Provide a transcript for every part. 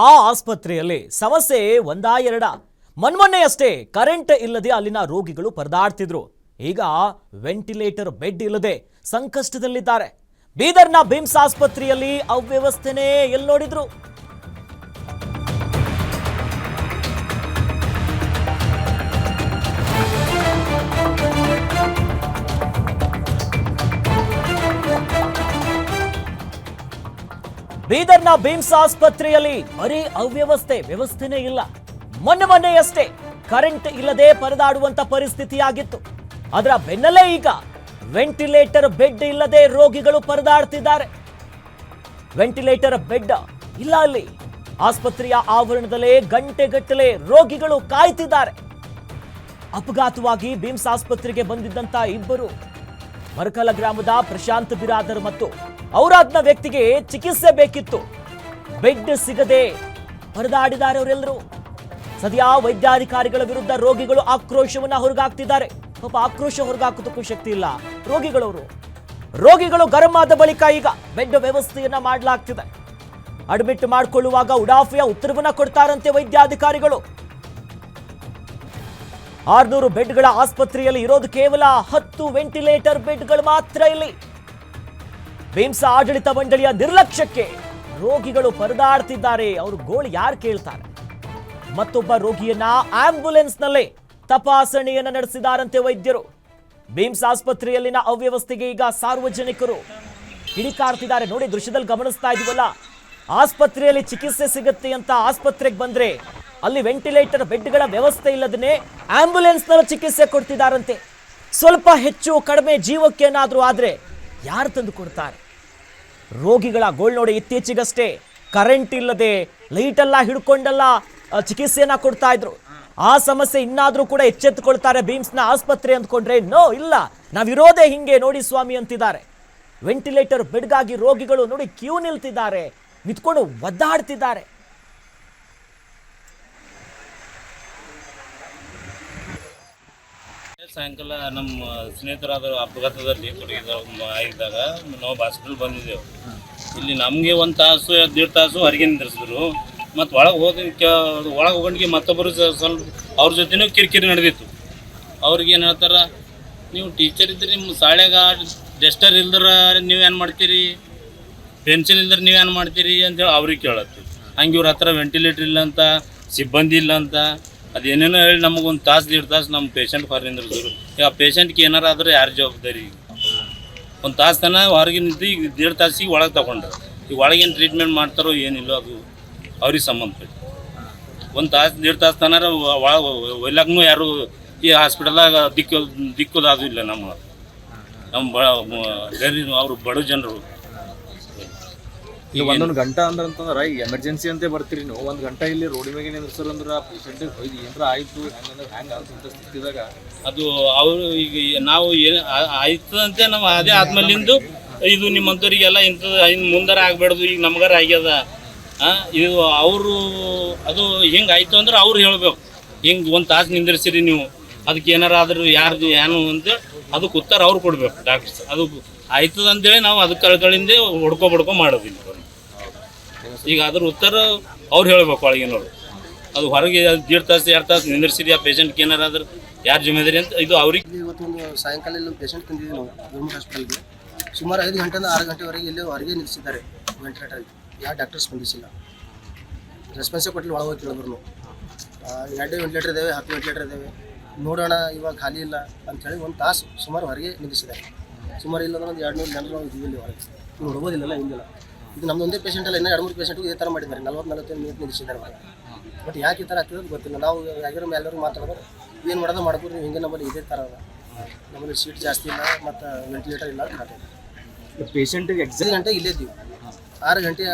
ಆ ಆಸ್ಪತ್ರೆಯಲ್ಲಿ ಸಮಸ್ಯೆ ಒಂದಾ ಎರಡ ಮನ್ಮೊನ್ನೆಯಷ್ಟೇ ಕರೆಂಟ್ ಇಲ್ಲದೆ ಅಲ್ಲಿನ ರೋಗಿಗಳು ಪರದಾಡ್ತಿದ್ರು. ಈಗ ವೆಂಟಿಲೇಟರ್ ಬೆಡ್ ಇಲ್ಲದೆ ಸಂಕಷ್ಟದಲ್ಲಿದ್ದಾರೆ. ಬೀದರ್ನ ಬಿಮ್ಸ್ ಆಸ್ಪತ್ರೆಯಲ್ಲಿ ಅವ್ಯವಸ್ಥೆನೇ ಎಲ್ಲಿ ನೋಡಿದ್ರು? ಬೀದರ್ನ ಬೀಮ್ಸ್ ಆಸ್ಪತ್ರೆಯಲ್ಲಿ ಬರೀ ಅವ್ಯವಸ್ಥೆ ವ್ಯವಸ್ಥೆನೇ ಇಲ್ಲ. ಮೊನ್ನೆ ಮೊನ್ನೆಯಷ್ಟೇ ಕರೆಂಟ್ ಇಲ್ಲದೆ ಪರದಾಡುವಂತ ಪರಿಸ್ಥಿತಿಯಾಗಿತ್ತು. ಅದರ ಬೆನ್ನಲ್ಲೇ ಈಗ ವೆಂಟಿಲೇಟರ್ ಬೆಡ್ ಇಲ್ಲದೆ ರೋಗಿಗಳು ಪರದಾಡ್ತಿದ್ದಾರೆ. ವೆಂಟಿಲೇಟರ್ ಬೆಡ್ ಇಲ್ಲ ಅಲ್ಲಿ. ಆಸ್ಪತ್ರೆಯ ಆವರಣದಲ್ಲೇ ಗಂಟೆಗಟ್ಟಲೆ ರೋಗಿಗಳು ಕಾಯ್ತಿದ್ದಾರೆ. ಅಪಘಾತವಾಗಿ ಬೀಮ್ಸ್ ಆಸ್ಪತ್ರೆಗೆ ಬಂದಿದ್ದಂತ ಇಬ್ಬರು. ಮರಕಲ ಗ್ರಾಮದ ಪ್ರಶಾಂತ್ ಬಿರಾದರ್ ಮತ್ತು ಔರಾದ್ನ ವ್ಯಕ್ತಿಗೆ ಚಿಕಿತ್ಸೆ ಬೇಕಿತ್ತು. ಬೆಡ್ ಸಿಗದೆ ಪರದಾಡಿದ್ದಾರೆ ಅವರೆಲ್ಲರೂ. ಸದ್ಯ ವೈದ್ಯಾಧಿಕಾರಿಗಳ ವಿರುದ್ಧ ರೋಗಿಗಳು ಆಕ್ರೋಶವನ್ನ ಹೊರಗಾಕ್ತಿದ್ದಾರೆ. ಪಾಪ ಆಕ್ರೋಶ ಹೊರಗಾಕೋದಕ್ಕೂ ಶಕ್ತಿ ಇಲ್ಲ. ರೋಗಿಗಳವರು. ರೋಗಿಗಳು ಗರಂ ಆದ ಬಳಿಕ ಈಗ ಬೆಡ್ ವ್ಯವಸ್ಥೆಯನ್ನ ಮಾಡಲಾಗ್ತಿದೆ. ಅಡ್ಮಿಟ್ ಮಾಡಿಕೊಳ್ಳುವಾಗ ಉಡಾಫಿಯ ಉತ್ತರವನ್ನ ಕೊಡ್ತಾರಂತೆ ವೈದ್ಯಾಧಿಕಾರಿಗಳು. ಆರ್ನೂರು ಬೆಡ್ಗಳ ಆಸ್ಪತ್ರೆಯಲ್ಲಿ ಇರೋದು ಕೇವಲ ಹತ್ತು ವೆಂಟಿಲೇಟರ್ ಬೆಡ್ಗಳು ಮಾತ್ರ ಇಲ್ಲಿ. ಬಿಮ್ಸ್ ಆಡಳಿತ ಮಂಡಳಿಯ ನಿರ್ಲಕ್ಷ್ಯಕ್ಕೆ ರೋಗಿಗಳು ಪರದಾಡ್ತಿದ್ದಾರೆ. ಅವರು ಗೋಳು ಯಾರು ಕೇಳ್ತಾರೆ? ಮತ್ತೊಬ್ಬ ರೋಗಿಯನ್ನ ಆಂಬ್ಯುಲೆನ್ಸ್ನಲ್ಲೇ ತಪಾಸಣೆಯನ್ನು ನಡೆಸಿದಾರಂತೆ ವೈದ್ಯರು. ಭೀಮ್ಸ್ ಆಸ್ಪತ್ರೆಯಲ್ಲಿನ ಅವ್ಯವಸ್ಥೆಗೆ ಈಗ ಸಾರ್ವಜನಿಕರು ಕಿಡಿಕಾಡ್ತಿದ್ದಾರೆ ನೋಡಿ, ದೃಶ್ಯದಲ್ಲಿ ಗಮನಿಸ್ತಾ ಇದೀವಲ್ಲ. ಆಸ್ಪತ್ರೆಯಲ್ಲಿ ಚಿಕಿತ್ಸೆ ಸಿಗುತ್ತೆ ಅಂತ ಆಸ್ಪತ್ರೆಗೆ ಬಂದ್ರೆ ಅಲ್ಲಿ ವೆಂಟಿಲೇಟರ್ ಬೆಡ್ಗಳ ವ್ಯವಸ್ಥೆ ಇಲ್ಲದೇ ಆಂಬ್ಯುಲೆನ್ಸ್ನಲ್ಲಿ ಚಿಕಿತ್ಸೆ ಕೊಡ್ತಿದ್ದಾರಂತೆ ಸ್ವಲ್ಪ ಹೆಚ್ಚು ಕಡಿಮೆ ಜೀವಕ್ಕೆ ಏನಾದರೂ ಆದರೆ ಯಾರು ತಂದು ಕೊಡ್ತಾರೆ? ರೋಗಿಗಳ ಗೋಳ್ ನೋಡಿ ಇತ್ತೀಚೆಗಷ್ಟೇ ಕರೆಂಟ್ ಇಲ್ಲದೆ ಲೈಟೆಲ್ಲ ಹಿಡ್ಕೊಂಡೆಲ್ಲ ಚಿಕಿತ್ಸೆಯನ್ನು ಕೊಡ್ತಾ ಇದ್ರು. ಆ ಸಮಸ್ಯೆ ಇನ್ನಾದರೂ ಕೂಡ ಎಚ್ಚೆತ್ತುಕೊಳ್ತಾರೆ ಬೀಮ್ಸ್ನ ಆಸ್ಪತ್ರೆ ಅಂದ್ಕೊಂಡ್ರೆ, ನೋ, ಇಲ್ಲ, ನಾವಿರೋದೇ ಹಿಂಗೆ, ನೋಡಿ ಸ್ವಾಮಿ, ಅಂತಿದ್ದಾರೆ. ವೆಂಟಿಲೇಟರ್ ಬೆಡ್ಗಾಗಿ ರೋಗಿಗಳು ನೋಡಿ ಕ್ಯೂ ನಿಲ್ತಿದ್ದಾರೆ, ನಿಂತ್ಕೊಂಡು ಒದ್ದಾಡ್ತಿದ್ದಾರೆ. ಸಾಯಂಕಾಲ ನಮ್ಮ ಸ್ನೇಹಿತರಾದ ಅಪಘಾತದಲ್ಲಿ ಆಗಿದ್ದಾಗ ನಾವು ಹಾಸ್ಪಿಟಲ್ ಬಂದಿದ್ದೆವು. ಇಲ್ಲಿ ನಮಗೆ ಒಂದು ತಾಸು ಎರಡು ತಾಸು ಹೊರಗೆ ನಿಂದಿರಿಸಿದ್ರು. ಮತ್ತು ಒಳಗೆ ಹೋದ ಒಳಗೆ ಹೋಗೋಣಿಗೆ ಮತ್ತೊಬ್ಬರು ಸ್ವಲ್ಪ ಅವ್ರ ಜೊತೆನೂ ಕಿರಿಕಿರಿ ನಡೆದಿತ್ತು. ಅವ್ರಿಗೆ ಏನು ಹೇಳ್ತಾರೆ, ನೀವು ಟೀಚರ್ ಇದ್ದರೆ ನಿಮ್ಮ ಶಾಲೆಗೆ ಡೆಸ್ಟರ್ ಇಲ್ದ್ರೆ ನೀವೇನು ಮಾಡ್ತೀರಿ? ಪೆನ್ಸಿಲ್ ಇಲ್ದ್ರೆ ನೀವೇನು ಮಾಡ್ತೀರಿ? ಅಂತೇಳಿ ಅವ್ರಿಗೆ ಕೇಳತ್ತೆ. ಹಂಗೆ ಇವ್ರ ಹತ್ರ ವೆಂಟಿಲೇಟರ್ ಇಲ್ಲ ಅಂತ ಸಿಬ್ಬಂದಿ ಇಲ್ಲ ಅಂತ ಅದೇನೇನೋ ಹೇಳಿ ನಮಗೊಂದು ತಾಸು ಎರಡು ತಾಸು ನಮ್ಮ ಪೇಷಂಟ್ ಹೊರ ನಿಂದ್ರಿಸಿದ್ರು ಈಗ ಆ ಪೇಷಂಟ್ಗೆ ಏನಾರ ಆದ್ರೆ ಯಾರು ಜವಾಬ್ದಾರಿ ಒಂದು ತಾಸು ತನ ಹೊರಗೆ ನಿಂತು ಈಗ ದೇಡ್ ತಾಸಿಗೆ ಒಳಗೆ ತಗೊಂಡ್ರು. ಈಗ ಒಳಗೇನು ಟ್ರೀಟ್ಮೆಂಟ್ ಮಾಡ್ತಾರೋ ಏನಿಲ್ಲ ಅದು ಅವ್ರಿಗೆ ಸಂಬಂಧಪಟ್ಟು. ಒಂದು ತಾಸು, ದೇಡ್ ತಾಸು ತನಾರ ಒಳಗೆ ಒಯ್ಲಕ್ಕೂ ಯಾರು ಈ ಹಾಸ್ಪಿಟಲ್ದಾಗ ದಿಕ್ಕು ದಿಕ್ಕುದು ಇಲ್ಲ ನಮ್ಮ. ನಮ್ಮ ಬ ಅವರು ಬಡ ಜನರು. ಈಗ ಒಂದೊಂದು ಗಂಟೆ ಅಂದ್ರೆ ಅಂತಂದ್ರೆ ಈಗ ಎಮರ್ಜೆನ್ಸಿ ಅಂತ ಬರ್ತೀರಿ ನೀವು. ಒಂದು ಗಂಟೆ ಇಲ್ಲಿ ರೋಡ್ ಮೇಲೆ ನಿಲ್ಸರ್ ಅಂದ್ರೆ ಪೇಷಂಟ್ ಹೋಗಿ ಏನಾರ ಆಯ್ತು? ಹೆಂಗಂದ್ರೆ ಹೆಂಗೆ ಅಂತ ಸ್ಥಿತಿದಾಗ ಅದು ಅವರು ಈಗ ನಾವು ಏನು ಆಯ್ತದಂತೆ ನಾವು ಅದೇ ಆದ್ಮೇಲಿಂದು ಇದು ನಿಮ್ಮಂಥವ್ರಿಗೆಲ್ಲ ಇಂಥದ್ದು ಇನ್ನು ಮುಂದಾರ ಆಗ್ಬಾರ್ದು ಈಗ ನಮ್ಗಾರ ಆಗ್ಯದ. ಇದು ಅವರು ಅದು ಹೆಂಗೆ ಆಯ್ತು ಅಂದ್ರೆ ಅವ್ರು ಹೇಳ್ಬೇಕು. ಹಿಂಗೆ ಒಂದು ತಾಸು ನಿಂದಿರ್ಸಿರಿ ನೀವು. ಅದಕ್ಕೆ ಏನಾರ ಆದ್ರೂ ಯಾರ್ದು ಏನು ಅಂತ ಅದಕ್ಕೆ ಉತ್ತರ ಅವ್ರು ಕೊಡಬೇಕು ಡಾಕ್ಟರ್ಸ್ ಅದು ಆಯ್ತದಂತೇಳಿ ನಾವು ಅದಕ್ಕೆ ಕಳ್ಗಳಿಂದ ಹೊಡ್ಕೊ ಬಡ್ಕೊ ಮಾಡೋದಿಲ್ಲ ಈಗ ಅದ್ರ ಉತ್ತರ ಅವ್ರು ಹೇಳ್ಬೇಕು ಒಳಗಿನವ್ರು ಅದು ಹೊರಗೆ ದೀಡ್ ತಾಸು, ಎರಡು ತಾಸು ನಿಂದಿರ್ಸಿರಿ, ಆ ಪೇಷಂಟ್ಗೆ ಏನಾರಾದ್ರೂ ಯಾರು ಜಿಮ್ಮೆದಾರಿ ಅಂತ ಇದು ಅವ್ರಿಗೆ. ಇವತ್ತೊಂದು ಸಾಯಂಕಾಲ ಇಲ್ಲಿ ಪೇಷಂಟ್ ತಂದಿದ್ದೀವಿ ನಾವು, ಗೌರ್ಮೆಂಟ್ ಹಾಸ್ಪಿಟಲ್ಗೆ ಸುಮಾರು ಐದು ಗಂಟೆಯಿಂದ ಆರು ಗಂಟೆವರೆಗೆ ಇಲ್ಲಿ ಹೊರಗೆ ನಿಲ್ಲಿಸಿದ್ದಾರೆ ವೆಂಟಿಲೇಟರ್ ಯಾವ ಡಾಕ್ಟರ್ ಸ್ಪಂದಿಸಿಲ್ಲ ರೆಸ್ಪಾನ್ಸೇ ಕೊಟ್ಟಿಲ್ಲ, ಒಳಗೆ ಕೇಳಿದ್ರು ಎರಡು ವೆಂಟಿಲೇಟರ್ ಇದ್ದಾವೆ ಹತ್ತು ವೆಂಟಿಲೇಟರ್ ಇದ್ದಾವೆ ನೋಡೋಣ, ಇವಾಗ ಖಾಲಿ ಇಲ್ಲ ಅಂಥೇಳಿ ಒಂದು ತಾಸು ಸುಮಾರು ಹೊರಗೆ ನಿಲ್ಲಿಸಿದ್ದಾರೆ. ಸುಮಾರು ಇಲ್ಲ ಒಂದು ಎರಡು ನೂರು ಜನರು ನಾವು ಇದ್ದೀವಿ ಇಲ್ಲಿ ಹೊರಗೆ ನೋಡ್ಬೋದಿಲ್ಲ ಹಿಂದಿಲ್ಲ ಇದು ನಮ್ದು ಒಂದೇ ಪೇಷಂಟ್ ಅಲ್ಲ ಇನ್ನೂ ಎರಡು ಮೂರು ಪೇಷಂಟ್ಗೂ ಇದೇ ಥರ ಮಾಡಿದ್ದಾರೆ. ನಲ್ವತ್ತು ನಲವತ್ತೈದು ಮಿನಿಟ್ ನಿಲ್ಲಿಸಿದ್ದಾರೆ ಬಟ್ ಯಾಕೆ ಈ ಥರ ಆಗ್ತದೆ ಗೊತ್ತಿಲ್ಲ. ನಾವು ಯಾವ್ಯಾರ ಎಲ್ಲರೂ ಮಾತಾಡೋದು ಏನು ಮಾಡೋದು ಮಾಡ್ಬೋದು ನೀವು ಹಿಂಗೆ ನಮ್ಮಲ್ಲಿ ಇದೇ ಥರ ಅದ ನಮ್ಮಲ್ಲಿ ಸೀಟ್ ಜಾಸ್ತಿ ಇಲ್ಲ ಮತ್ತು ವೆಂಟಿಲೇಟರ್ ಇಲ್ಲ ಅಂತ ಪೇಷಂಟಿಗೆ ಎಕ್ಸಾಕ್ಟ್ ಗಂಟೆ ಇಲ್ಲೇ ಇದ್ದೀವಿ. ಆರು ಗಂಟೆ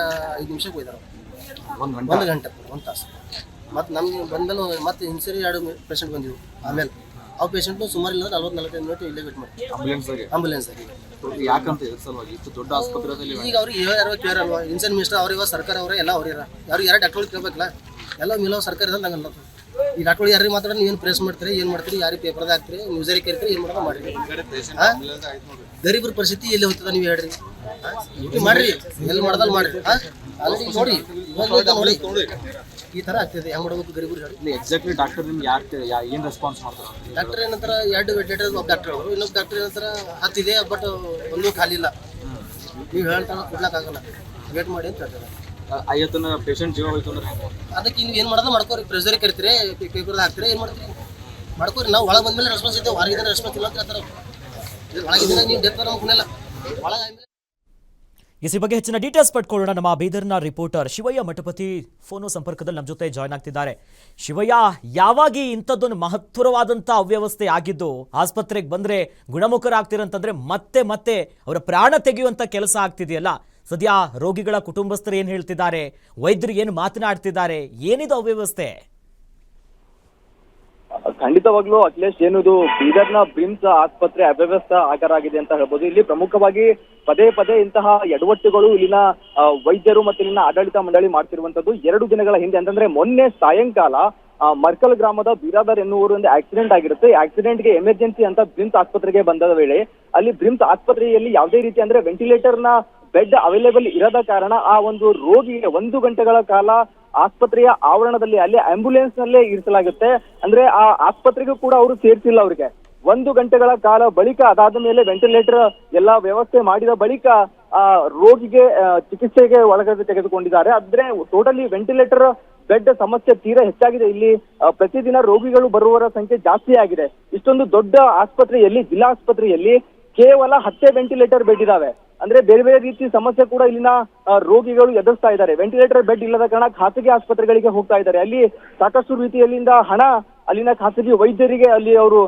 ಐದು ನಿಮಿಷಕ್ಕೆ ಹೋಯ್ದಾರೆ ಒಂದು ಗಂಟೆ. ಒಂದು ಗಂಟೆ ಒಂದು ತಾಸು. ಮತ್ತು ನಮ್ಗೆ ಬಂದಮೇಲೆ ಮತ್ತೆ ಸರಿ ಎರಡು ಪೇಷಂಟ್ ಬಂದಿವು ಆಮೇಲೆ. ಆ ಪೇಷಂಟ್ನು ಸುಮಾರು ಇಲ್ಲ ನಲ್ವತ್ತು ನಲವತ್ತೈದು ಮಿನಿಟ್ ಇಲ್ಲೇ ವೇಟ್ ಮಾಡಿ ಆಂಬುಲೆನ್ಸ್ ಆಂಬುಲೆನ್ಸ್ ಯಾಕಂತ ಇದ್ರ ಸಲುವಾಗಿ? ಇಷ್ಟು ದೊಡ್ಡ ಆಸ್ಪತ್ರೆಯಲ್ಲಿ ಈಗ ಅವ್ರಿಗೆ ಯಾರು ಕೇರ್ ಅಲ್ವಾ? ಇನ್ಸನ್ ಮಿನಿಸ್ಟರ್ ಅವ್ರ ಇವಾಗ ಸರ್ಕಾರ ಅವರೇ ಎಲ್ಲ ಅವ್ರಿರ ಯಾರು ಯಾರು ಡಾಕ್ಟರ್ ಕೇಳ್ಬೇಕಲ್ಲ? ಎಲ್ಲ ಮಿಲೋ ಸರ್ಕಾರ ಇದ್ದಂಗೆ ಅಲ್ಲ ಈ ಡಾಕ್ಟರ್ ಯಾರಿಗೆ ಮಾತಾಡೋದು ನೀವೇನು ಪ್ರೆಸ್ ಮಾಡ್ತೀರಿ? ಏನು ಮಾಡ್ತೀರಿ? ಯಾರಿಗೆ ಪೇಪರ್ದಾಗ ಹಾಕ್ತೀರಿ? ನ್ಯೂಸರಿಗೆ ಕೇಳ್ತೀರಿ? ಏನು ಮಾಡೋದು ಮಾಡಿರಿ. ಗರೀಬ್ರ ಪರಿಸ್ಥಿತಿ ಎಲ್ಲಿ ಹೋಗ್ತದ ನೀವು ಹೇಳ್ರಿ? ಮಾಡ್ರಿ? ಎಲ್ಲಿ ಮಾಡ್ದಲ್ಲಿ ಮಾಡ್ರಿ. ಹಾಂ ನೋಡಿ. ನೋಡಿ. ಈ ತರ ಆಗ್ತದೆ. ಹೆಂಗ್ ಮಾಡ್ಬೇಕು ಗರಿಬರು ಹೇಳಿ. ಇಲ್ಲಿ ಎಕ್ಸಾಕ್ಟ್ಲಿ ಡಾಕ್ಟರ್ ನಿಮ್ಗೆ ಯಾರು ಏನು ರೆಸ್ಪಾನ್ಸ್ ಮಾಡ್ತಾರೆ? ಡಾಕ್ಟರ್ ಏನಂತಾರ ಎರಡು ವೆಂಟಿಲೇಟರ್ ಒಬ್ಬ ಡಾಕ್ಟರ್ ಅವರು. ಇನ್ನೊಬ್ಬ ಡಾಕ್ಟರ್ ಏನಂತಾರ ಹತ್ತಿದೆ ಬಟ್ ಒಂದು ಖಾಲಿ ಇಲ್ಲ. ನೀವು ಹೇಳ್ತಾನ ಕೊಡ್ಲಕ್ಕಾಗಲ್ಲ ವೇಟ್ ಮಾಡಿ ಅಂತ ಹೇಳ್ತಾರೆ. ಐವತ್ತನ ಪೇಷಂಟ್ ಜೀವ ಹೋಯ್ತು ಅಂದ್ರೆ ಅದಕ್ಕೆ ನೀವು ಏನು ಮಾಡೋದು ಮಾಡ್ಕೋರಿ. ಪ್ರೆಸರಿಗೆ ಕರಿತೀರಿ ಪೇಪರ್ ಹಾಕ್ತೀರಿ ಏನು ಮಾಡ್ತೀರಿ? ಮಾಡ್ಕೋರಿ. ನಾವು ಒಳಗೆ ಬಂದ್ಮೇಲೆ ರೆಸ್ಪಾನ್ಸ್ ಇದ್ದೇವೆ. ಹೊರಗಿದ್ರೆ ರೆಸ್ಪಾನ್ಸ್ ಇಲ್ಲ ಅಂತ ಹೇಳ್ತಾರೆ ಒಳಗಿದ್ರೆ ನೀವು ಡೆತ್ ನಮ್ಗೆ ಕೊನೆಲ್ಲ ಒಳಗೆ ಆದ್ಮೇಲೆ ಈ ಬಗ್ಗೆ ಹೆಚ್ಚಿನ ಡೀಟೇಲ್ಸ್ ಪಡ್ಕೊಳ್ಳೋಣ. ನಮ್ಮ ಬೀದರ್ನ ರಿಪೋರ್ಟರ್ ಶಿವಯ್ಯ ಮಠಪತಿ ಫೋನು ಸಂಪರ್ಕದಲ್ಲಿ ನಮ್ಮ ಜೊತೆ ಜಾಯ್ನ್ ಆಗ್ತಿದ್ದಾರೆ. ಶಿವಯ್ಯ, ಯಾವಾಗ ಇಂಥದ್ದೊಂದು ಮಹತ್ತರವಾದಂಥ ಅವ್ಯವಸ್ಥೆ ಆಗಿದ್ದು ಆಸ್ಪತ್ರೆಗೆ ಬಂದ್ರೆ ಗುಣಮುಖರಾಗ್ತಿರಂತಂದ್ರೆ ಮತ್ತೆ ಮತ್ತೆ ಅವರ ಪ್ರಾಣ ತೆಗೆಯುವಂಥ ಕೆಲಸ ಆಗ್ತಿದೆಯಲ್ಲ. ಸದ್ಯ ರೋಗಿಗಳ ಕುಟುಂಬಸ್ಥರು ಏನು ಹೇಳ್ತಿದ್ದಾರೆ? ವೈದ್ಯರು ಏನು ಮಾತನಾಡ್ತಿದ್ದಾರೆ? ಏನಿದು ಅವ್ಯವಸ್ಥೆ? ಖಂಡಿತವಾಗ್ಲೂ ಅಖಿಲೇಶ್ ಏನಿದು ಬೀದರ್ನ ಬ್ರಿಮ್ಸ್ ಆಸ್ಪತ್ರೆ ಅವ್ಯವಸ್ಥೆ ಆಗರಾಗಿದೆ ಅಂತ ಹೇಳ್ಬೋದು. ಇಲ್ಲಿ ಪ್ರಮುಖವಾಗಿ ಪದೇ ಪದೇ ಇಂತಹ ಎಡವಟ್ಟುಗಳು ಇಲ್ಲಿನ ವೈದ್ಯರು ಮತ್ತು ಇಲ್ಲಿನ ಆಡಳಿತ ಮಂಡಳಿ ಮಾಡ್ತಿರುವಂತದ್ದು ಎರಡು ದಿನಗಳ ಹಿಂದೆ. ಅಂತಂದ್ರೆ ಮೊನ್ನೆ ಸಾಯಂಕಾಲ ಮರ್ಕಲ್ ಗ್ರಾಮದ ಬೀರಾದರ್ ಎನ್ನುವರು ಒಂದು ಆಕ್ಸಿಡೆಂಟ್ ಆಗಿರುತ್ತೆ. ಆಕ್ಸಿಡೆಂಟ್ಗೆ ಎಮರ್ಜೆನ್ಸಿ ಅಂತ ಬ್ರಿಮ್ಸ್ ಆಸ್ಪತ್ರೆಗೆ ಬಂದ ವೇಳೆ ಅಲ್ಲಿ ಬ್ರಿಮ್ಸ್ ಆಸ್ಪತ್ರೆಯಲ್ಲಿ ಯಾವುದೇ ರೀತಿ ಅಂದ್ರೆ ವೆಂಟಿಲೇಟರ್ನ ಬೆಡ್ ಅವೈಲೇಬಲ್ ಇರದ ಕಾರಣ ಆ ಒಂದು ರೋಗಿಗೆ ಒಂದು ಗಂಟೆಗಳ ಕಾಲ ಆಸ್ಪತ್ರೆಯ ಆವರಣದಲ್ಲಿ ಅಲ್ಲಿ ಆಂಬ್ಯುಲೆನ್ಸ್ ನಲ್ಲೇ ಇರಿಸಲಾಗುತ್ತೆ. ಅಂದ್ರೆ ಆ ಆಸ್ಪತ್ರೆಗೂ ಕೂಡ ಅವರು ಸೇರಿಸಿಲ್ಲ ಅವರಿಗೆ. ಒಂದು ಗಂಟೆಗಳ ಕಾಲ ಬಳಿಕ ಅದಾದ ಮೇಲೆ ವೆಂಟಿಲೇಟರ್ ಎಲ್ಲಾ ವ್ಯವಸ್ಥೆ ಮಾಡಿದ ಬಳಿಕ, ಆ, ರೋಗಿಗೆ ಚಿಕಿತ್ಸೆಗೆ ಒಳಗಡೆ ತೆಗೆದುಕೊಂಡಿದ್ದಾರೆ. ಆದ್ರೆ ಟೋಟಲಿ ವೆಂಟಿಲೇಟರ್ ಬೆಡ್ ಸಮಸ್ಯೆ ತೀರಾ ಹೆಚ್ಚಾಗಿದೆ. ಇಲ್ಲಿ ಪ್ರತಿದಿನ ರೋಗಿಗಳು ಬರುವವರ ಸಂಖ್ಯೆ ಜಾಸ್ತಿ ಆಗಿದೆ. ಇಷ್ಟೊಂದು ದೊಡ್ಡ ಆಸ್ಪತ್ರೆಯಲ್ಲಿ ಜಿಲ್ಲಾ ಆಸ್ಪತ್ರೆಯಲ್ಲಿ ಕೇವಲ ಹತ್ತೇ ವೆಂಟಿಲೇಟರ್ ಬೆಡ್ ಇದಾವೆ. ಅಂದ್ರೆ ಬೇರೆ ಬೇರೆ ರೀತಿ ಸಮಸ್ಯೆ ಕೂಡ ಇಲ್ಲಿನ ರೋಗಿಗಳು ಎದುರಿಸ್ತಾ ಇದ್ದಾರೆ. ವೆಂಟಿಲೇಟರ್ ಬೆಡ್ ಇಲ್ಲದ ಕಾರಣ ಖಾಸಗಿ ಆಸ್ಪತ್ರೆಗಳಿಗೆ ಹೋಗ್ತಾ ಇದ್ದಾರೆ. ಅಲ್ಲಿ ಸಾಕಷ್ಟು ರೀತಿಯಲ್ಲಿಂದ ಹಣ ಅಲ್ಲಿನ ಖಾಸಗಿ ವೈದ್ಯರಿಗೆ ಅಲ್ಲಿ ಅವರು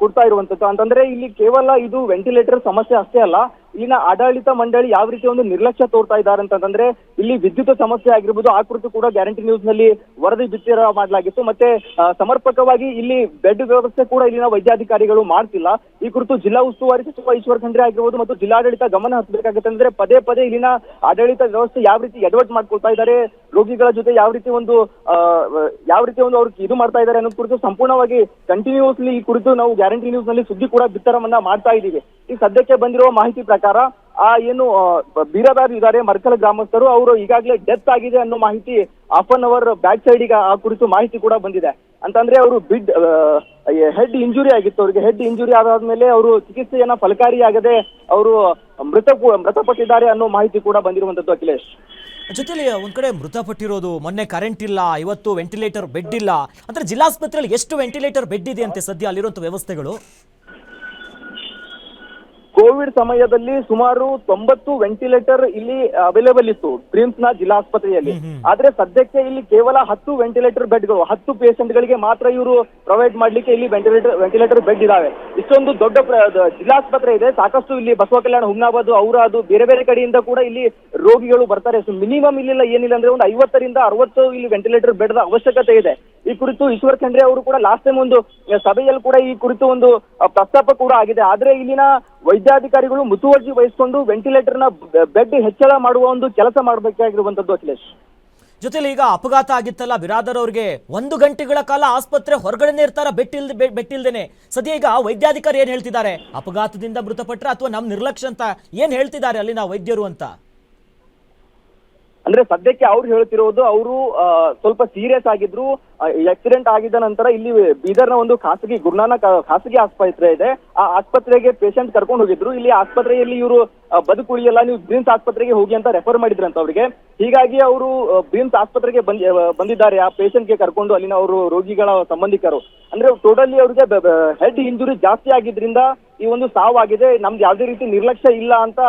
ಕೊಡ್ತಾ ಇರುವಂತದ್ದು. ಅಂತಂದ್ರೆ ಇಲ್ಲಿ ಕೇವಲ ಇದು ವೆಂಟಿಲೇಟರ್ ಸಮಸ್ಯೆ ಅಷ್ಟೇ ಅಲ್ಲ ಇಲ್ಲಿನ ಆಡಳಿತ ಮಂಡಳಿ ಯಾವ ರೀತಿ ಒಂದು ನಿರ್ಲಕ್ಷ್ಯ ತೋರ್ತಾ ಇದ್ದಾರೆ ಅಂತಂದ್ರೆ ಇಲ್ಲಿ ವಿದ್ಯುತ್ ಸಮಸ್ಯೆ ಆಗಿರ್ಬೋದು ಆ ಕುರಿತು ಕೂಡ ಗ್ಯಾರಂಟಿ ನ್ಯೂಸ್ನಲ್ಲಿ ವರದಿ ಬಿತ್ತರ ಮಾಡಲಾಗಿತ್ತು. ಮತ್ತೆ ಸಮರ್ಪಕವಾಗಿ ಇಲ್ಲಿ ಬೆಡ್ ವ್ಯವಸ್ಥೆ ಕೂಡ ಇಲ್ಲಿನ ವೈದ್ಯಾಧಿಕಾರಿಗಳು ಮಾಡ್ತಿಲ್ಲ. ಈ ಕುರಿತು ಜಿಲ್ಲಾ ಉಸ್ತುವಾರಿ ಸಚಿವ ಈಶ್ವರ್ ಖಂಡ್ರೆ ಆಗಿರ್ಬೋದು ಮತ್ತು ಜಿಲ್ಲಾಡಳಿತ ಗಮನ ಹರಿಸಬೇಕಾಗುತ್ತೆ ಅಂದ್ರೆ ಪದೇ ಪದೇ ಇಲ್ಲಿನ ಆಡಳಿತ ವ್ಯವಸ್ಥೆ ಯಾವ ರೀತಿ ಎಡವಟ್ ಮಾಡ್ಕೊಳ್ತಾ ಇದ್ದಾರೆ, ರೋಗಿಗಳ ಜೊತೆ ಯಾವ ರೀತಿ ಒಂದು ಯಾವ ರೀತಿ ಒಂದು ಅವ್ರಿಗೆ ಇದು ಮಾಡ್ತಾ ಇದ್ದಾರೆ ಅನ್ನೋ ಕುರಿತು ಸಂಪೂರ್ಣವಾಗಿ ಕಂಟಿನ್ಯೂಸ್ಲಿ ಈ ಕುರಿತು ನಾವು ಗ್ಯಾರಂಟಿ ನ್ಯೂಸ್ನಲ್ಲಿ ಸುದ್ದಿ ಕೂಡ ಬಿತ್ತರವನ್ನ ಮಾಡ್ತಾ ಇದ್ದೀವಿ. ಈ ಸದ್ಯಕ್ಕೆ ಬಂದಿರುವ ಮಾಹಿತಿ ಪ್ರಕಾರ ಆ ಏನು ಬೀರದಾರ್ ಇದ್ದಾರೆ ಮರ್ಕಲ ಗ್ರಾಮಸ್ಥರು ಅವರು ಈಗಾಗಲೇ ಡೆತ್ ಆಗಿದೆ ಅನ್ನೋ ಮಾಹಿತಿ half an hour back side ಈಗ ಆ ಕುರಿತು ಮಾಹಿತಿ ಕೂಡ ಬಂದಿದೆ. ಅಂತಂದ್ರೆ ಅವರು ಬಿಡ್ ಹೆಡ್ ಇಂಜುರಿ ಆಗಿತ್ತು. ಅವರಿಗೆ ಹೆಡ್ ಇಂಜುರಿ ಆದಾದ್ಮೇಲೆ ಅವರು ಚಿಕಿತ್ಸೆಯನ್ನ ಫಲಕಾರಿಯಾಗದೆ ಅವರು ಮೃತ ಮೃತಪಟ್ಟಿದ್ದಾರೆ ಅನ್ನೋ ಮಾಹಿತಿ ಕೂಡ ಬಂದಿರುವಂತದ್ದು ಅಖಿಲೇಶ್. ಜೊತೆಲಿ ಒಂದ್ ಕಡೆ ಮೃತಪಟ್ಟಿರೋದು, ಮೊನ್ನೆ ಕರೆಂಟ್ ಇಲ್ಲ, ಇವತ್ತು ವೆಂಟಿಲೇಟರ್ ಬೆಡ್ ಇಲ್ಲ. ಅಂದ್ರೆ ಜಿಲ್ಲಾಸ್ಪತ್ರೆಯಲ್ಲಿ ಎಷ್ಟು ವೆಂಟಿಲೇಟರ್ ಬೆಡ್ ಇದೆ ಅಂತೆ ಸದ್ಯ ಅಲ್ಲಿರುವಂತ ವ್ಯವಸ್ಥೆಗಳು? ಕೋವಿಡ್ ಸಮಯದಲ್ಲಿ ಸುಮಾರು ತೊಂಬತ್ತು ವೆಂಟಿಲೇಟರ್ ಇಲ್ಲಿ ಅವೈಲೇಬಲ್ ಇತ್ತು ಡ್ರೀಮ್ಸ್ನ ಜಿಲ್ಲಾ ಆಸ್ಪತ್ರೆಯಲ್ಲಿ ಆದ್ರೆ ಸದ್ಯಕ್ಕೆ ಇಲ್ಲಿ ಕೇವಲ ಹತ್ತು ವೆಂಟಿಲೇಟರ್ ಬೆಡ್ಗಳು ಹತ್ತು ಪೇಷಂಟ್ ಗಳಿಗೆ ಮಾತ್ರ ಇವರು ಪ್ರೊವೈಡ್ ಮಾಡ್ಲಿಕ್ಕೆ ಇಲ್ಲಿ ವೆಂಟಿಲೇಟರ್ ವೆಂಟಿಲೇಟರ್ ಬೆಡ್ ಇದಾವೆ. ಇಷ್ಟೊಂದು ದೊಡ್ಡ ಜಿಲ್ಲಾಸ್ಪತ್ರೆ ಇದೆ. ಸಾಕಷ್ಟು ಇಲ್ಲಿ ಬಸವ ಕಲ್ಯಾಣ ಹುಮ್ನಾಬಾದ್ ಔರಾದು ಬೇರೆ ಬೇರೆ ಕಡೆಯಿಂದ ಕೂಡ ಇಲ್ಲಿ ರೋಗಿಗಳು ಬರ್ತಾರೆ. ಮಿನಿಮಮ್ ಇಲ್ಲಿಲ್ಲ ಏನಿಲ್ಲ ಅಂದ್ರೆ ಒಂದು ಐವತ್ತರಿಂದ ಅರವತ್ತು ಇಲ್ಲಿ ವೆಂಟಿಲೇಟರ್ ಬೆಡ್ ಅವಶ್ಯಕತೆ ಇದೆ. ಈ ಕುರಿತು ಈಶ್ವರ್ ಖಂಡ್ರೆ ಅವರು ಕೂಡ ಲಾಸ್ಟ್ ಟೈಮ್ ಒಂದು ಸಭೆಯಲ್ಲಿ ಕೂಡ ಈ ಕುರಿತು ಒಂದು ಪ್ರಸ್ತಾಪ ಕೂಡ ಆಗಿದೆ. ಆದ್ರೆ ಇಲ್ಲಿನ ವೈದ್ಯಾಧಿಕಾರಿಗಳು ಮುತುವರ್ಜಿ ವಹಿಸಿಕೊಂಡು ವೆಂಟಿಲೇಟರ್ನ ಬೆಡ್ ಹೆಚ್ಚಳ ಮಾಡುವ ಒಂದು ಕೆಲಸ ಮಾಡಬೇಕಾಗಿರುವಂತದ್ದು ಅಖಿಲೇಶ್. ಜೊತೆಲಿ ಈಗ ಅಪಘಾತ ಆಗಿತ್ತಲ್ಲ, ಬಿರಾದರ್ ಅವ್ರಿಗೆ ಒಂದು ಗಂಟೆಗಳ ಕಾಲ ಆಸ್ಪತ್ರೆ ಹೊರಗಡೆನೆ ಇರ್ತಾರ ಬೆಟ್ಟಿಲ್ದ ಬೆಟ್ಟಿಲ್ದೇನೆ ಸದ್ಯ ಈಗ ವೈದ್ಯಾಧಿಕಾರಿ ಏನ್ ಹೇಳ್ತಿದ್ದಾರೆ? ಅಪಘಾತದಿಂದ ಮೃತಪಟ್ರ ಅಥವಾ ನಮ್ ನಿರ್ಲಕ್ಷ್ಯ ಅಂತ ಏನ್ ಹೇಳ್ತಿದ್ದಾರೆ ಅಲ್ಲಿನ ವೈದ್ಯರು ಅಂತ? ಅಂದ್ರೆ ಸದ್ಯಕ್ಕೆ ಅವ್ರು ಹೇಳ್ತಿರೋದು, ಅವರು ಸ್ವಲ್ಪ ಸೀರಿಯಸ್ ಆಗಿದ್ರು ಆಕ್ಸಿಡೆಂಟ್ ಆಗಿದ ನಂತರ ಇಲ್ಲಿ ಬೀದರ್ನ ಒಂದು ಖಾಸಗಿ ಗುರುನಾನಕ್ ಖಾಸಗಿ ಆಸ್ಪತ್ರೆ ಇದೆ. ಆ ಆಸ್ಪತ್ರೆಗೆ ಪೇಷಂಟ್ ಕರ್ಕೊಂಡು ಹೋಗಿದ್ರು. ಇಲ್ಲಿ ಆಸ್ಪತ್ರೆಯಲ್ಲಿ ಇವರು ಬದುಕುಳಿಯಲ್ಲ, ನೀವು ಬ್ರಿಮ್ಸ್ ಆಸ್ಪತ್ರೆಗೆ ಹೋಗಿ ಅಂತ ರೆಫರ್ ಮಾಡಿದ್ರಂತ ಅವರಿಗೆ. ಹೀಗಾಗಿ ಅವರು ಬ್ರಿಮ್ಸ್ ಆಸ್ಪತ್ರೆಗೆ ಬಂದ್ ಬಂದಿದ್ದಾರೆ. ಆ ಪೇಷಂಟ್ಗೆ ಕರ್ಕೊಂಡು ಅಲ್ಲಿನ ಅವರು ರೋಗಿಗಳ ಸಂಬಂಧಿಕರು. ಅಂದ್ರೆ ಟೋಟಲಿ ಅವ್ರಿಗೆ ಹೆಡ್ ಇಂಜುರಿ ಜಾಸ್ತಿ ಆಗಿದ್ರಿಂದ ಈ ಒಂದು ಸಾವಾಗಿದೆ. ನಮ್ದು ಯಾವುದೇ ರೀತಿ ನಿರ್ಲಕ್ಷ್ಯ ಇಲ್ಲ ಅಂತ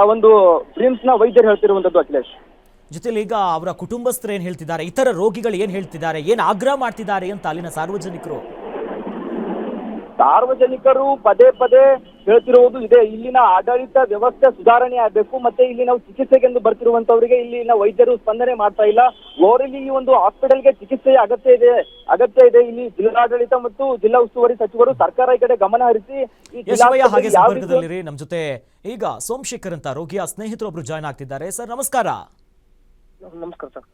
ಆ ಒಂದು ಬ್ರಿಮ್ಸ್ನ ವೈದ್ಯರು ಹೇಳ್ತಿರುವಂತದ್ದು ಅಖಿಲೇಶ್. ಜೊತೆಲಿ ಈಗ ಅವರ ಕುಟುಂಬಸ್ಥರು ಏನು ಹೇಳ್ತಿದ್ದಾರೆ ಇತರ ರೋಗಿಗಳು ಏನು ಹೇಳ್ತಿದ್ದಾರೆ ಏನು ಆಗ್ರಹ ಮಾಡ್ತಿದ್ದಾರೆ ಅಂತ ಅಲ್ಲಿನ ಸಾರ್ವಜನಿಕರು? ಸಾರ್ವಜನಿಕರು ಪದೇ ಪದೇ ಹೇಳ್ತಿರುವುದು ಇದೆ. ಇಲ್ಲಿನ ಆಡಳಿತ ವ್ಯವಸ್ಥೆ ಸುಧಾರಣೆ ಆಗಬೇಕು ಮತ್ತೆ ಇಲ್ಲಿ ನಾವು ಚಿಕಿತ್ಸೆಗೆಂದು ಬರ್ತಿರುವಂತವರಿಗೆ ಇಲ್ಲಿನ ವೈದ್ಯರು ಸ್ಪಂದನೆ ಮಾಡ್ತಾ ಇಲ್ಲ. ಓರಲ್ಲಿ ಈ ಒಂದು ಹಾಸ್ಪಿಟಲ್ಗೆ ಚಿಕಿತ್ಸೆಯ ಅಗತ್ಯ ಇದೆ ಅಗತ್ಯ ಇದೆ. ಇಲ್ಲಿ ಜಿಲ್ಲಾಡಳಿತ ಮತ್ತು ಜಿಲ್ಲಾ ಉಸ್ತುವಾರಿ ಸಚಿವರು ಸರ್ಕಾರ ಈ ಕಡೆ ಗಮನ ಹರಿಸಿ ಹಾಗೆ ಜಿಲ್ಲಾಸ್ಪತ್ರೆಗೆ ಸಂಪರ್ಕದಲ್ಲಿರಿ. ನಮ್ಮ ಜೊತೆ ಈಗ ಸೋಮಶೇಖರ್ ಅಂತ ರೋಗಿಯ ಸ್ನೇಹಿತರೊಬ್ರು ಜಾಯ್ನ್ ಆಗ್ತಿದ್ದಾರೆ. ಸರ್ ನಮಸ್ಕಾರ. ನಮಸ್ಕಾರ ಸರ್.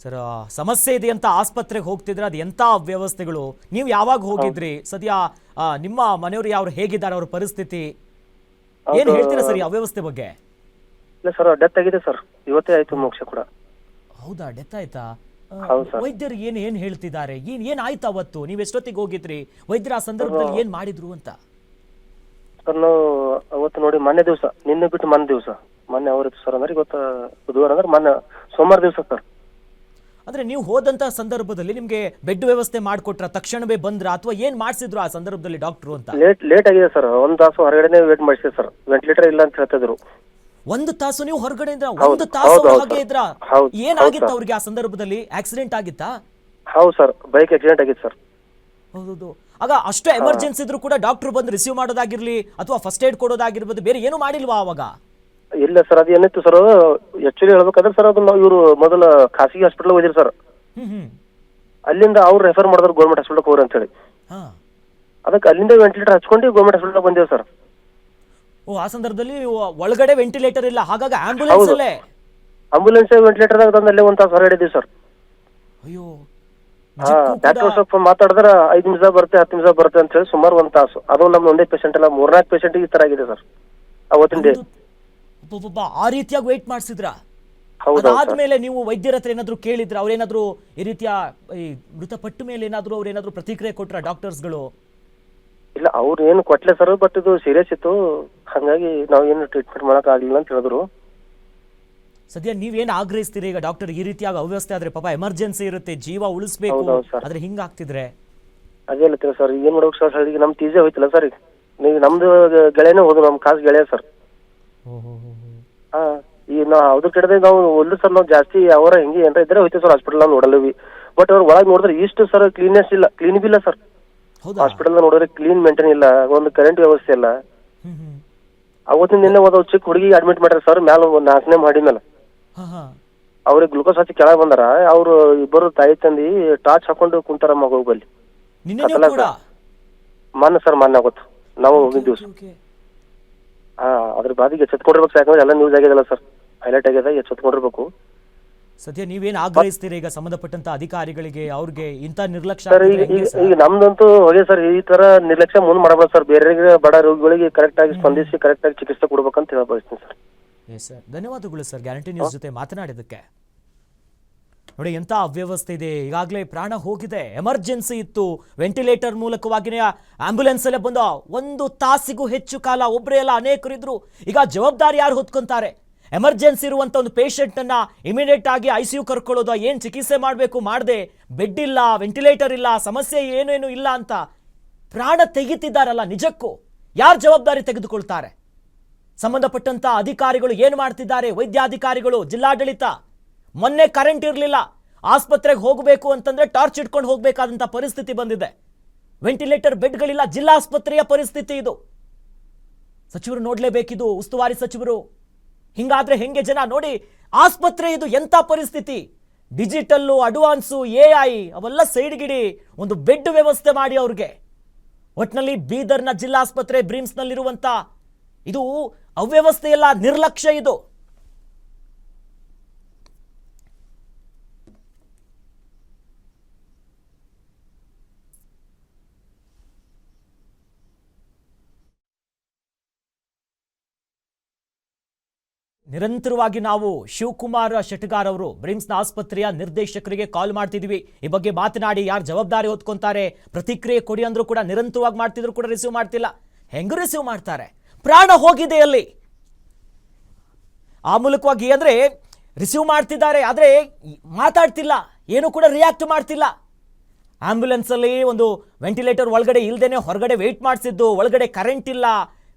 ಸರ್ ಸಮಸ್ಯೆ ಇದೆ ಅಂತ ಆಸ್ಪತ್ರೆಗೆ ಹೋಗ್ತಿದ್ರೆ ಅದು ಎಂತ ವ್ಯವಸ್ಥೆಗಳು? ನೀವು ಯಾವಾಗ ಹೋಗಿದ್ರಿ? ಸದ್ಯ ಆ, ನಿಮ್ಮ ಮನೆಯವರು ಯಾರು ಹೇಗಿದ್ದಾರೆ ಅವ್ರ ಪರಿಸ್ಥಿತಿ? ಏನ್ ಹೇಳ್ತೀರಾ ಸರ್ ಈ ಅವ್ಯವಸ್ಥೆ ಬಗ್ಗೆ? ಇಲ್ಲ ಸರ್ ಡೆತ್ ಆಗಿದೆ ಸರ್. ಇವತ್ತೇ ಆಯ್ತು ಮೋಕ್ಷ ಕೂಡ. ಹೌದಾ ಡೆತ್ ಆಯ್ತಾ? ಆ, ಹೌದು ಸರ್. ವೈದ್ಯರು ಏನ್ ಏನ್ ಹೇಳ್ತಿದ್ದಾರೆ? ಏನ್ ಏನ್ ಆಯ್ತು ಅವತ್ತು? ನೀವ್ ಎಷ್ಟೊತ್ತಿಗೆ ಹೋಗಿದ್ರಿ? ವೈದ್ಯರ ಆ ಸಂದರ್ಭದಲ್ಲಿ ಏನ್ ಮಾಡಿದ್ರು ಅಂತ? ಸರ್ ನಾವು ಅವತ್ತು ನೋಡಿ ಮೊನ್ನೆ ದಿವಸ ನಿನ್ನೆ ಬಿಟ್ಟು ಮೊನ್ನೆ ದಿವಸ. ಮೊನ್ನೆ ಅವ್ರಿತ್ತು ಸರ್ ಅಂದ್ರೆ ಇವತ್ತು ಬುಧವಾರ ಅಂದ್ರೆ ಮೊನ್ನೆ ಸೋಮವಾರ ದಿವಸ ಸರ್. ಅಂದ್ರೆ ನೀವು ಹೋದಂತ ಸಂದರ್ಭದಲ್ಲಿ ನಿಮ್ಗೆ ಬೆಡ್ ವ್ಯವಸ್ಥೆ ಮಾಡ್ಕೊಟ್ರ ತಕ್ಷಣವೇ ಬಂದ್ರ ಅಥವಾ ಏನ್ ಮಾಡಿಸಿದ್ರು ಆ ಸಂದರ್ಭದಲ್ಲಿ ಡಾಕ್ಟ್ರು ಅಂತ? ಲೇಟ್ ಲೇಟ್ ಆಗಿದೆ ಸರ್. ಒಂದ್ ತಾಸು ಹೊರಗಡೆನೆ ವೇಟ್ ಮಾಡಿಸಿದೆ ಸರ್. ವೆಂಟಿಲೇಟರ್ ಇಲ್ಲ ಅಂತ ಹೇಳ್ತಿದ್ರು ಒಂದು ತಾಸು ನೀವು ಹೊರಗಡೆ ಇದ್ರ ಒಂದು ತಾಸು ಹೌದು, ಹೌದು ಹಾಗೆ ಇದ್ರ ಹೌದು, ಏನಾಗಿತ್ತು ಹೌದು ಅವ್ರಿಗೆ ಆ ಸಂದರ್ಭದಲ್ಲಿ? ಆಕ್ಸಿಡೆಂಟ್ ಆಗಿತ್ತಾ? ಹೌದು ಸರ್. ಬೈಕ್ ಆಕ್ಸಿಡೆಂಟ್ ಆಗಿತ್ತು ಸರ್. ಹೌದು ಆಗ ಅಷ್ಟು ಎಮರ್ಜೆನ್ಸಿ ಇದ್ರು ಕೂಡ ಡಾಕ್ಟರ್ ಬಂದು ರಿಸೀವ್ ಮಾಡೋದಾಗಿರ್ಲಿ ಅಥವಾ ಫಸ್ಟ್ ಏಡ್ ಕೊಡೋದಾಗಿರ್ಬೋದು ಬೇರೆ ಏನು ಮಾಡಿಲ್ವಾ ಅವಾಗ? ಇಲ್ಲ ಸರ್ ಅದು ಏನಿತ್ತು ಸರ್ ಆಕ್ಚುಲಿ ಹೇಳ್ಬೇಕಾದ್ರೆ ಸರ್ ಅದು ನಾವು ಇವರು ಮೊದಲ ಖಾಸಗಿ ಹಾಸ್ಪಿಟಲ್ ಹೋಗಿದ್ರು ಸರ್. ಹ್ಮ್ ಹ್ಮ್. ಅಲ್ಲಿಂದ ಅವ್ರು ರೆಫರ್ ಮಾಡಿದ್ರು ಗೌರ್ಮೆಂಟ್ ಹಾಸ್ಪಿಟಲ್ ಹೋಗ್ರಿ ಅಂತ ಹೇಳಿ ಹಾ. ಅದಕ್ಕೆ ಅಲ್ಲಿಂದ ವೆಂಟಿಲೇಟರ್ ಹಚ್ಕೊಂಡು ಗೌರ್ಮೆಂಟ್ ಹಾಸ್ಪಿಟಲ್ ಬಂದೇವು ಸರ್. ಓ ಆ ಸಂದರ್ಭದಲ್ಲಿ ಒ- ಒಳಗಡೆ ವೆಂಟಿಲೇಟರ್ ಇಲ್ಲ ಹಾಗಾಗಿ ಆಂಬ್ಯುಲೆನ್ಸ್ ಹೌದು. ಅಲ್ಲೇ? ಆಂಬುಲೆನ್ಸ್ ವೆಂಟಿಲೇಟರ್ ತಂದು ಅಲ್ಲೇ ಒಂದು ತಾಸು ಹೊರಡಿದ್ವಿ ಸರ್. ಅಯ್ಯೋ ಹಾ ನಿಜಕ್ಕೂ ಕೂಡ- ಡಾಕ್ಟರ್ ಸ್ವಲ್ಪ ಮಾತಾಡಿದ್ರೆ ಐದು ನಿಮಿಷ ಬರುತ್ತೆ ಹತ್ತು ನಿಮಿಷ ಬರುತ್ತೆ ಅಂತ ಹೇಳಿ ಸುಮಾರು ಒಂದ್ ತಾಸು. ಅದು ನಮ್ದು ಒಂದೇ ಪೇಷಂಟ್ ಅಲ್ಲ ಮೂರ್ನಾಲ್ಕು ಪೇಷಂಟ್ ಈ ತರ ಆಗಿದೆ ಸರ್ ಅವತ್ತಿನ ಡೇ ಒಂದು- ಒಬ್ಬೊಬ್ಬ ಆ ರೀತಿಯಾಗಿ ವೇಟ್ ಮಾಡಿಸಿದ್ರ? ಅದಾದ್ಮೇಲೆ ನೀವು ವೈದ್ಯರ ಹತ್ರ ಏನಾದ್ರು ಕೇಳಿದ್ರ? ಅವ್ರೇನಾದ್ರು ಈ ರೀತಿಯ ಈ ಮೃತಪಟ್ಟ ಮೇಲೆ ಏನಾದ್ರು ಅವ್ರೇನಾದ್ರು ಪ್ರತಿಕ್ರಿಯೆ ಕೊಟ್ರ ಡಾಕ್ಟರ್ಸ್ಗಳು? ಇಲ್ಲ ಅವ್ರು ಏನು ಕೊಟ್ಲೆ ಸರ್ ಬಟ್ ಇದು ಸೀರಿಯಸ್ ಇತ್ತು. ಹಂಗಾಗಿ ನಾವು ಏನು ಟ್ರೀಟ್ಮೆಂಟ್ ಮಾಡಕ್ ಆಗ್ಲಿಲ್ಲ ಅಂತ ಹೇಳಿದ್ರು. ಸದ್ಯ ನೀವೇನ್ ಆಗ್ರಹಿಸ್ತೀರಿ? ಈಗ ಡಾಕ್ಟರ್ ಈ ರೀತಿಯಾಗಿ ಅವ್ಯವಸ್ಥೆ ಆದ್ರೆ ಪಾಪ ಎಮರ್ಜೆನ್ಸಿ ಇರುತ್ತೆ ಜೀವ ಉಳಿಸ್ಬೇಕು ಹೌದೌದು ಸರ್. ಆದ್ರೆ ಹಿಂಗಾಗ್ತಿದ್ರೆ ಅದೇ ಹೇಳ್ತೀನಿ ಸರ್ ಏನ್ ಮಾಡ್ಬೇಕು ಸರ್? ಈಗ ನಮ್ ತೀಜೆ ಹೋಯ್ತಲ್ಲ ಸರ್ ಈಗ. ನೀವು ನಮ್ದು ಗೆಳೆಯನೇ ಹೋದ್ರು ನಮ್ ಕಾಸ್ ಗೆಳೆಯ ಸರ್. ಹಾ ಈ ನಾ ಅದ್ರ ಕಡೆ ನಾವು ಒಲ್ಲು ಸರ್ ನಾವು ಜಾಸ್ತಿ ಅವರ ಹಿಂಗೆ ಏನಾರ ಇದ್ರೆ ಹೋಯ್ತು ಸರ್ ಹಾಸ್ಪಿಟಲ್ ನಾವು ನೋಡಲ್ವಿ ಬಟ್ ಅವ್ರು ಒಳಗೆ ನೋಡಿದ್ರೆ ಇಷ್ಟು ಸರ್ ಕ್ಲೀನ್ನೆಸ್ ಇಲ್ಲ ಕ್ಲೀನ್ ಇಲ್ಲ ಸರ್ ಹೌದಾ? ಹಾಸ್ಪಿಟಲ್ ನೋಡಿದ್ರೆ ಕ್ಲೀನ್ ಮೇಂಟೈನ್ ಇಲ್ಲ ಒಂದು ಕರೆಂಟ್ ವ್ಯವಸ್ಥೆ ಇಲ್ಲ. ಹ್ಮ್ ಹ್ಮ್. ಅವತ್ತಿನ ನಿನ್ನೆ ಒಂದು ಚಿಕ್ಕ ಹುಡುಗಿ ಅಡ್ಮಿಟ್ ಮಾಡ್ಯಾರ ಸರ್ ಮ್ಯಾಲ ಒಂದು ನಾಲ್ಕನೇ ಮಾಡಿ ಮೇಲೆ ಹಾ ಹಾ. ಅವ್ರಿಗೆ ಗ್ಲುಕೋಸ್ ಹಚ್ಚಿ ಕೆಳಗೆ ಬಂದಾರ ಅವ್ರು ಇಬ್ಬರು ತಾಯಿ ತಂದಿ ಟಾರ್ಚ್ ಹಾಕೊಂಡು ಕುಂತಾರ ಮಗು ಬಲ್ಲಿ. ನಿನ್ನೆ ಕೂಡ? ಸರ್. ಮೊನ್ನೆ ಸರ್ ಮೊನ್ನೆ ಆಗುತ್ತೆ ನಾವು ಹೋಗಿದ್ದ ದಿವಸ Okay, okay. ಹಾ ಅದ್ರ ಬಾದಿಗೆ ಎಚ್ಚೆತ್ಕೊಂಡಿರ್ಬೇಕು ಯಾಕಂದ್ರೆ ಎಲ್ಲ ನ್ಯೂಸ್ ಆಗಿದೆಲ್ಲ ಸರ್ ಹೈಲೈಟ್ ಆಗಿದೆ ಎಚ್ಚೆತ್ಕೊಂಡಿರ್ಬೇಕು ಸದ್ಯ ನೀವೇನ್ ಆಗ್ರಹಿಸ್ತೀರಿ ಈಗ ಸಂಬಂಧಪಟ್ಟಂತ ಅಧಿಕಾರಿಗಳಿಗೆ ಅವ್ರಿಗೆ ಇಂತ ನಿರ್ಲಕ್ಷ್ಯ ಸರ್ ಈಗ ಈಗ ಸರ್? ಈಗ ನಮ್ದಂತೂ ಹೋಗಿ ಸರ್ ಈ ತರ ನಿರ್ಲಕ್ಷ್ಯ ಮುಂದೆ ಮಾಡಬಾರ್ದು ಸರ್ ಬೇರೆ ಬಡ ರೋಗಿಗಳಿಗೆ ಕರೆಕ್ಟ್ ಆಗಿ ಸ್ಪಂದಿಸಿ ಕರೆಕ್ಟ್ ಆಗಿ ಚಿಕಿತ್ಸೆ ಕೊಡ್ಬೇಕಂತ ಹೇಳ ಬಯಸ್ತೀನಿ ಸರ್ ಧನ್ಯವಾದಗಳು ಸರ್ ಗ್ಯಾರಂಟಿ ನ್ಯೂಸ್ ಜೊತೆ ಮಾತನಾಡಿದ್ದಕ್ಕೆ. ನೋಡಿ, ಎಂಥ ಅವ್ಯವಸ್ಥೆ ಇದೆ. ಈಗಾಗಲೇ ಪ್ರಾಣ ಹೋಗಿದೆ. ಎಮರ್ಜೆನ್ಸಿ ಇತ್ತು. ವೆಂಟಿಲೇಟರ್ ಮೂಲಕವಾಗಿನೇ ಆಂಬ್ಯುಲೆನ್ಸ್ ಅಲ್ಲೇ ಬಂದು. ಒಂದು ತಾಸಿಗೂ ಹೆಚ್ಚು ಕಾಲ ಒಬ್ಬರೇ ಎಲ್ಲ ಅನೇಕರು ಇದ್ರು. ಈಗ ಜವಾಬ್ದಾರಿ ಯಾರು ಹೊತ್ಕೊಂತಾರೆ? ಎಮರ್ಜೆನ್ಸಿ ಇರುವಂಥ ಒಂದು ಪೇಷಂಟ್ ಅನ್ನ ಇಮಿಡಿಯೇಟ್ ಆಗಿ ಐ ಸಿ ಯು ಕರ್ಕೊಳ್ಳೋದು ಏನು ಚಿಕಿತ್ಸೆ ಮಾಡಬೇಕು, ಮಾಡದೆ. ಬೆಡ್ ಇಲ್ಲ, ವೆಂಟಿಲೇಟರ್ ಇಲ್ಲ, ಸಮಸ್ಯೆ ಏನೇನು ಇಲ್ಲ ಅಂತ ಪ್ರಾಣ ತೆಗಿತಿದ್ದಾರಲ್ಲ ನಿಜಕ್ಕೂ? ಯಾರು ಜವಾಬ್ದಾರಿ ತೆಗೆದುಕೊಳ್ತಾರೆ? ಸಂಬಂಧಪಟ್ಟಂತ ಅಧಿಕಾರಿಗಳು ಏನು ಮಾಡ್ತಿದ್ದಾರೆ? ವೈದ್ಯಾಧಿಕಾರಿಗಳು, ಜಿಲ್ಲಾಡಳಿತ ಮೊನ್ನೆ ಕರೆಂಟ್ ಇರಲಿಲ್ಲ. ಆಸ್ಪತ್ರೆಗೆ ಹೋಗಬೇಕು ಅಂತಂದರೆ ಟಾರ್ಚ್ ಇಟ್ಕೊಂಡು ಹೋಗಬೇಕಾದಂಥ ಪರಿಸ್ಥಿತಿ ಬಂದಿದೆ. ವೆಂಟಿಲೇಟರ್ ಬೆಡ್ಗಳಿಲ್ಲ ಜಿಲ್ಲಾಸ್ಪತ್ರೆಯ ಪರಿಸ್ಥಿತಿ ಇದು. ಸಚಿವರು ನೋಡಲೇಬೇಕಿದು, ಉಸ್ತುವಾರಿ ಸಚಿವರು. ಹಿಂಗಾದ್ರೆ ಹೆಂಗೆ ಜನ? ನೋಡಿ, ಆಸ್ಪತ್ರೆ ಇದು ಎಂಥ ಪರಿಸ್ಥಿತಿ? ಡಿಜಿಟಲ್ಲು ಅಡ್ವಾನ್ಸು ಎ ಐ ಅವೆಲ್ಲ ಸೈಡ್ಗಿಡಿ ಒಂದು ಬೆಡ್ ವ್ಯವಸ್ಥೆ ಮಾಡಿ ಅವ್ರಿಗೆ. ಒಟ್ನಲ್ಲಿ ಬೀದರ್ನ ಜಿಲ್ಲಾಸ್ಪತ್ರೆ ಬ್ರೀಮ್ಸ್ನಲ್ಲಿರುವಂಥ ಇದು ಅವ್ಯವಸ್ಥೆಯಲ್ಲ ನಿರ್ಲಕ್ಷ್ಯ ಇದು. ನಿರಂತರವಾಗಿ ನಾವು ಶಿವಕುಮಾರ್ ಶೆಟ್ಗಾರ್ ಅವರು ಬ್ರಿಮ್ಸ್ನ ಆಸ್ಪತ್ರೆಯ ನಿರ್ದೇಶಕರಿಗೆ ಕಾಲ್ ಮಾಡ್ತಿದ್ವಿ. ಈ ಬಗ್ಗೆ ಮಾತನಾಡಿ ಯಾರು ಜವಾಬ್ದಾರಿ ಹೊತ್ಕೊಂತಾರೆ, ಪ್ರತಿಕ್ರಿಯೆ ಕೊಡಿ ಅಂದ್ರೂ ಕೂಡ ನಿರಂತರವಾಗಿ ಮಾಡ್ತಿದ್ರು ಕೂಡ ರಿಸೀವ್ ಮಾಡ್ತಿಲ್ಲ. ಹೆಂಗೂ ರಿಸೀವ್ ಮಾಡ್ತಾರೆ? ಪ್ರಾಣ ಹೋಗಿದೆ ಅಲ್ಲಿ. ಆ ಮೂಲಕವಾಗಿ ಅಂದ್ರೆ ರಿಸೀವ್ ಮಾಡ್ತಿದ್ದಾರೆ, ಆದ್ರೆ ಮಾತಾಡ್ತಿಲ್ಲ, ಏನು ಕೂಡ ರಿಯಾಕ್ಟ್ ಮಾಡ್ತಿಲ್ಲ. ಆಂಬ್ಯುಲೆನ್ಸ್ ಅಲ್ಲಿ ಒಂದು ವೆಂಟಿಲೇಟರ್ ಒಳಗಡೆ ಇಲ್ದೇನೆ ಹೊರಗಡೆ ವೆಯ್ಟ್ ಮಾಡಿಸಿದ್ದು, ಒಳಗಡೆ ಕರೆಂಟ್ ಇಲ್ಲ.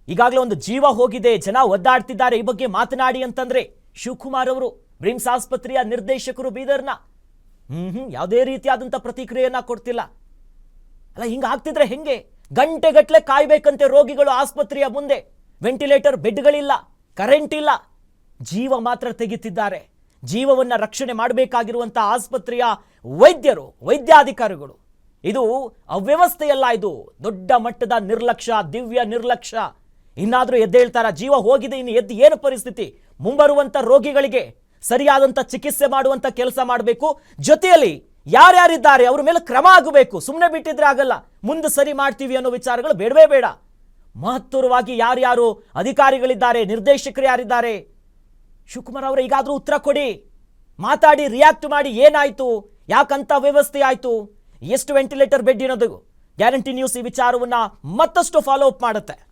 ಈಗಾಗಲೇ ಒಂದು ಜೀವ ಹೋಗಿದೆ, ಜನ ಒದ್ದಾಡ್ತಿದ್ದಾರೆ. ಈ ಬಗ್ಗೆ ಮಾತನಾಡಿ ಅಂತಂದ್ರೆ ಶಿವಕುಮಾರ್ ಅವರು, ಬ್ರಿಮ್ಸ್ ಆಸ್ಪತ್ರೆಯ ನಿರ್ದೇಶಕರು ಬೀದರ್ನ. ಹ್ಮ್ ಹ್ಮ್, ಯಾವುದೇ ರೀತಿಯಾದಂಥ ಪ್ರತಿಕ್ರಿಯೆಯನ್ನ ಕೊಡ್ತಿಲ್ಲ. ಅಲ್ಲ, ಹಿಂಗ ಆಗ್ತಿದ್ರೆ ಹೆಂಗೆ? ಗಂಟೆಗಟ್ಟಲೆ ಕಾಯ್ಬೇಕಂತೆ ರೋಗಿಗಳು ಆಸ್ಪತ್ರೆಯ ಮುಂದೆ. ವೆಂಟಿಲೇಟರ್ ಬೆಡ್ಗಳಿಲ್ಲ, ಕರೆಂಟ್ ಇಲ್ಲ. ಜೀವ ಮಾತ್ರ ತೆಗಿತಿದ್ದಾರೆ. ಜೀವವನ್ನ ರಕ್ಷಣೆ ಮಾಡಬೇಕಾಗಿರುವಂತ ಆಸ್ಪತ್ರೆಯ ವೈದ್ಯರು, ವೈದ್ಯಾಧಿಕಾರಿಗಳು. ಇದು ಅವ್ಯವಸ್ಥೆಯಲ್ಲ ಇದು. ದೊಡ್ಡ ಮಟ್ಟದ ನಿರ್ಲಕ್ಷ್ಯ, ದಿವ್ಯ ನಿರ್ಲಕ್ಷ್ಯ. ಇನ್ನಾದ್ರೂ ಎದ್ದೇಳ್ತಾರ? ಜೀವ ಹೋಗಿದೆ, ಇನ್ನು ಎದ್ದು ಏನು ಪರಿಸ್ಥಿತಿ? ಮುಂಬರುವಂಥ ರೋಗಿಗಳಿಗೆ ಸರಿಯಾದಂಥ ಚಿಕಿತ್ಸೆ ಮಾಡುವಂಥ ಕೆಲಸ ಮಾಡಬೇಕು. ಜೊತೆಯಲ್ಲಿ ಯಾರ್ಯಾರಿದ್ದಾರೆ? ಅವ್ರ ಮೇಲೆ ಕ್ರಮ ಆಗಬೇಕು. ಸುಮ್ಮನೆ ಬಿಟ್ಟಿದ್ರೆ ಆಗಲ್ಲ. ಮುಂದೆ ಸರಿ ಮಾಡ್ತೀವಿ ಅನ್ನೋ ವಿಚಾರಗಳು ಬೇಡವೇ ಬೇಡ. ಮಹತ್ತರವಾಗಿ ಯಾರ್ಯಾರು ಅಧಿಕಾರಿಗಳಿದ್ದಾರೆ, ನಿರ್ದೇಶಕರು ಯಾರಿದ್ದಾರೆ? ಶಿವಕುಮಾರ್ ಅವರೇ, ಈಗಾದರೂ ಉತ್ತರ ಕೊಡಿ. ಮಾತಾಡಿ ರಿಯಾಕ್ಟ್ ಮಾಡಿ, ಏನಾಯಿತು? ಯಾಕಂತ ವ್ಯವಸ್ಥೆ ಆಯಿತು? ಎಷ್ಟು ವೆಂಟಿಲೇಟರ್ ಬೆಡ್ ಇರೋದು? ಗ್ಯಾರಂಟಿ ನ್ಯೂಸ್ ಈ ವಿಚಾರವನ್ನು ಮತ್ತಷ್ಟು ಫಾಲೋ ಅಪ್ ಮಾಡುತ್ತೆ.